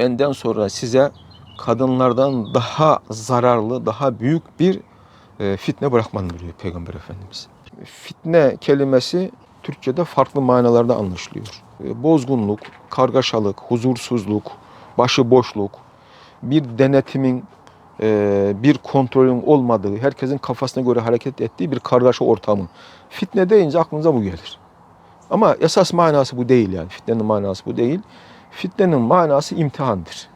benden sonra size kadınlardan daha zararlı, daha büyük bir e, fitne bırakmadım diyor Peygamber Efendimiz. Fitne kelimesi Türkçe'de farklı manalarda anlaşılıyor. E, Bozgunluk, kargaşalık, huzursuzluk, başıboşluk, bir denetimin, e, bir kontrolün olmadığı, herkesin kafasına göre hareket ettiği bir kargaşa ortamı. Fitne deyince aklınıza bu gelir. Ama esas manası bu değil yani. Fitnenin manası bu değil. Fitnenin manası imtihandır.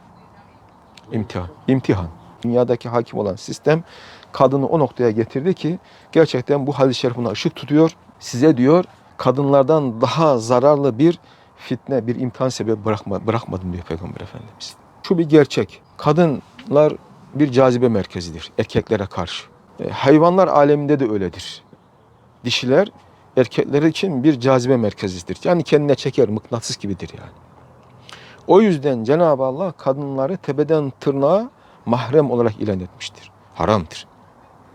İmtihan. İmtihan. Dünyadaki hakim olan sistem kadını o noktaya getirdi ki gerçekten bu hadis-i şerif buna ışık tutuyor. Size diyor kadınlardan daha zararlı bir fitne, bir imtihan sebebi bırakma, bırakmadım diyor Peygamber Efendimiz. Şu bir gerçek. Kadınlar bir cazibe merkezidir erkeklere karşı. E, hayvanlar aleminde de öyledir. Dişiler erkekler için bir cazibe merkezidir. Yani kendine çeker, mıknatıs gibidir yani. O yüzden Cenab-ı Allah kadınları tepeden tırnağa mahrem olarak ilan etmiştir. Haramdır.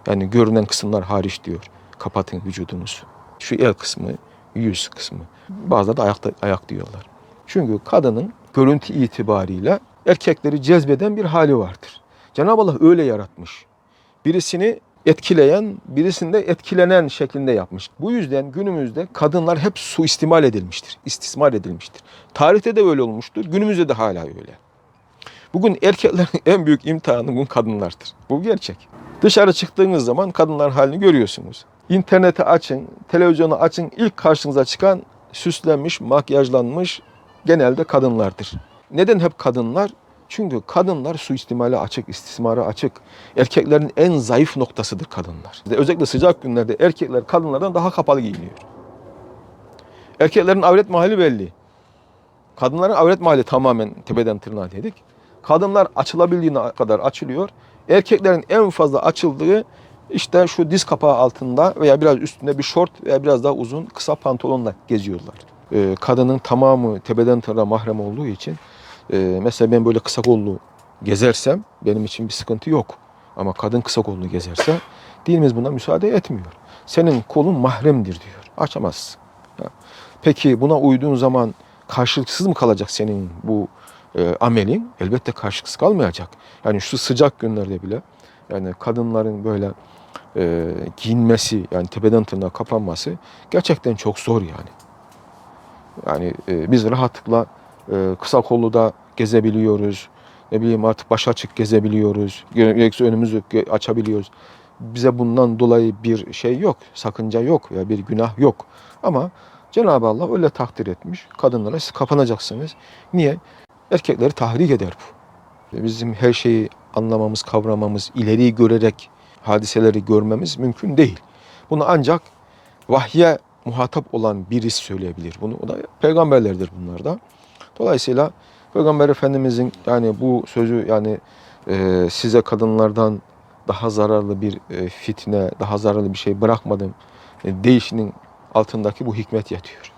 Yani görünen kısımlar hariç diyor. Kapatın vücudunuzu. Şu el kısmı, yüz kısmı. Bazıları da ayakta, ayak diyorlar. Çünkü kadının görüntü itibariyle erkekleri cezbeden bir hali vardır. Cenab-ı Allah öyle yaratmış. Birisini etkileyen, birisinde etkilenen şeklinde yapmış. Bu yüzden günümüzde kadınlar hep suistimal edilmiştir, istismar edilmiştir. Tarihte de öyle olmuştur, günümüzde de hala öyle. Bugün erkeklerin en büyük imtihanı bugün kadınlardır. Bu gerçek. Dışarı çıktığınız zaman kadınların halini görüyorsunuz. İnterneti açın, televizyonu açın, ilk karşınıza çıkan süslenmiş, makyajlanmış genelde kadınlardır. Neden hep kadınlar? Çünkü kadınlar suistimale açık, istismara açık. Erkeklerin en zayıf noktasıdır kadınlar. Özellikle sıcak günlerde erkekler kadınlardan daha kapalı giyiniyor. Erkeklerin avret mahalli belli. Kadınların avret mahalli tamamen tepeden tırnağa dedik. Kadınlar açılabildiğine kadar açılıyor. Erkeklerin en fazla açıldığı işte şu diz kapağı altında veya biraz üstünde bir şort veya biraz daha uzun kısa pantolonla geziyorlar. Ee, kadının tamamı tepeden tırnağa mahrem olduğu için ee, mesela ben böyle kısa kollu gezersem benim için bir sıkıntı yok. Ama kadın kısa kollu gezerse dinimiz buna müsaade etmiyor. Senin kolun mahremdir diyor. Açamazsın. Ha. Peki buna uyduğun zaman karşılıksız mı kalacak senin bu e, amelin? Elbette karşılıksız kalmayacak. Yani şu sıcak günlerde bile yani kadınların böyle e, giyinmesi yani tepeden tırnağa kapanması gerçekten çok zor yani. Yani e, biz rahatlıkla e, kısa kollu da gezebiliyoruz. Ne bileyim artık baş açık gezebiliyoruz. Gerekirse önümüzü açabiliyoruz. Bize bundan dolayı bir şey yok, sakınca yok ya bir günah yok. Ama Cenab-ı Allah öyle takdir etmiş. Kadınlara siz kapanacaksınız. Niye? Erkekleri tahrik eder bu. Bizim her şeyi anlamamız, kavramamız, ileriyi görerek hadiseleri görmemiz mümkün değil. Bunu ancak vahye muhatap olan birisi söyleyebilir. Bunu o da peygamberlerdir bunlar da. Dolayısıyla Peygamber Efendimizin yani bu sözü yani e, size kadınlardan daha zararlı bir e, fitne, daha zararlı bir şey bırakmadım e, deyişinin altındaki bu hikmet yatıyor.